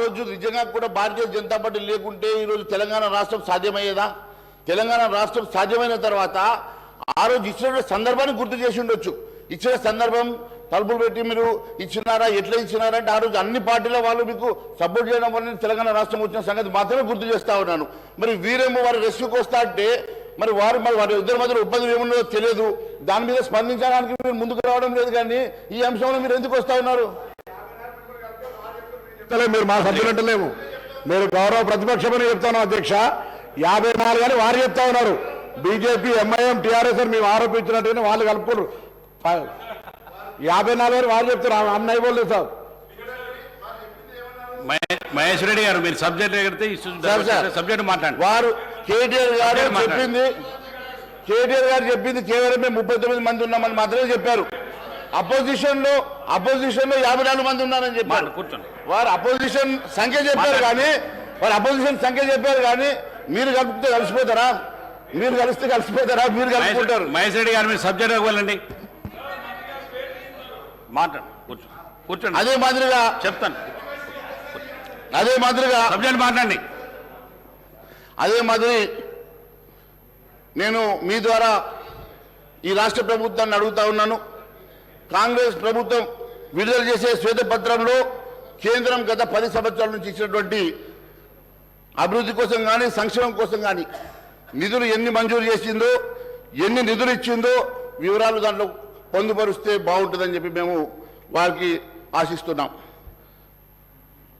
రోజు నిజంగా కూడా భారతీయ జనతా పార్టీ లేకుంటే ఈరోజు తెలంగాణ రాష్ట్రం సాధ్యమయ్యేదా? తెలంగాణ రాష్ట్రం సాధ్యమైన తర్వాత ఆ రోజు ఇచ్చిన సందర్భాన్ని గుర్తు చేసి ఉండొచ్చు. ఇచ్చిన సందర్భం తలుపులు పెట్టి మీరు ఇచ్చినారా ఎట్లా ఇచ్చినారా అంటే ఆ రోజు అన్ని పార్టీల వాళ్ళు మీకు సపోర్ట్ చేయడం వల్ల తెలంగాణ రాష్ట్రం వచ్చిన సంగతి మాత్రమే గుర్తు చేస్తా ఉన్నాను. మరి వీరేమో వారి రెస్క్యూకి వస్తా అంటే మరి వారు మరి వారి ఇద్దరి మధ్యలో ఇబ్బందులు ఏమున్నదో తెలియదు. దాని మీద స్పందించడానికి మీరు ముందుకు రావడం లేదు కానీ ఈ అంశంలో మీరు ఎందుకు వస్తా ఉన్నారు? చెప్తలే మీరు మా లేవు మీరు గౌరవ ప్రతిపక్షమని చెప్తాను అధ్యక్ష. యాభై నాలుగు అని వారు చెప్తా ఉన్నారు. బీజేపీ ఎంఐఎం టీఆర్ఎస్ అని మేము ఆరోపించినట్టుగానే వాళ్ళు కలుపుకోరు యాభై నాలుగు అని వారు చెప్తారు. అన్న అయిపోలేదు సార్. మహే- మహేష్ రెడ్డి గారు మీరు సబ్జెక్ట్ ఎగిరితే. సబ్జెక్ట్ మాట్లాడండి. వారు కేటీఆర్ గారు. చెప్పింది కేటీఆర్ గారు చెప్పింది కేవలం మేము ముప్పై తొమ్మిది మంది ఉన్నామని మాత్రమే చెప్పారు. అపోజిషన్లో అపోజిషన్లో యాభై నాలుగు మంది ఉన్నారని చెప్పారు. కూర్చోండి. వారు అపోజిషన్ సంఖ్య చెప్పారు. కానీ వారు అపోజిషన్ సంఖ్య చెప్పారు కానీ మీరు కలిపితే కలిసిపోతారా? మీరు కలిస్తే కలిసిపోతారా? మీరు కలుపుకుంటారు. మహేష్ రెడ్డి గారు మీరు సబ్జెక్ట్ వెళ్ళండి. మాట్లాడు. కూర్చో. కూర్చోండి. అదే మాదిరిగా చెప్తాను. అదే మాదిరిగా సబ్జెక్ట్ మాట్లాడండి. అదే మాదిరి నేను మీ ద్వారా ఈ రాష్ట్ర ప్రభుత్వాన్ని అడుగుతా ఉన్నాను. కాంగ్రెస్ ప్రభుత్వం విడుదల చేసే శ్వేతపత్రంలో కేంద్రం గత పది సంవత్సరాల నుంచి ఇచ్చినటువంటి అభివృద్ధి కోసం కానీ సంక్షేమం కోసం కానీ నిధులు ఎన్ని మంజూరు చేసిందో ఎన్ని నిధులు ఇచ్చిందో వివరాలు దాంట్లో పొందుపరిస్తే బాగుంటుందని చెప్పి మేము వారికి ఆశిస్తున్నాం.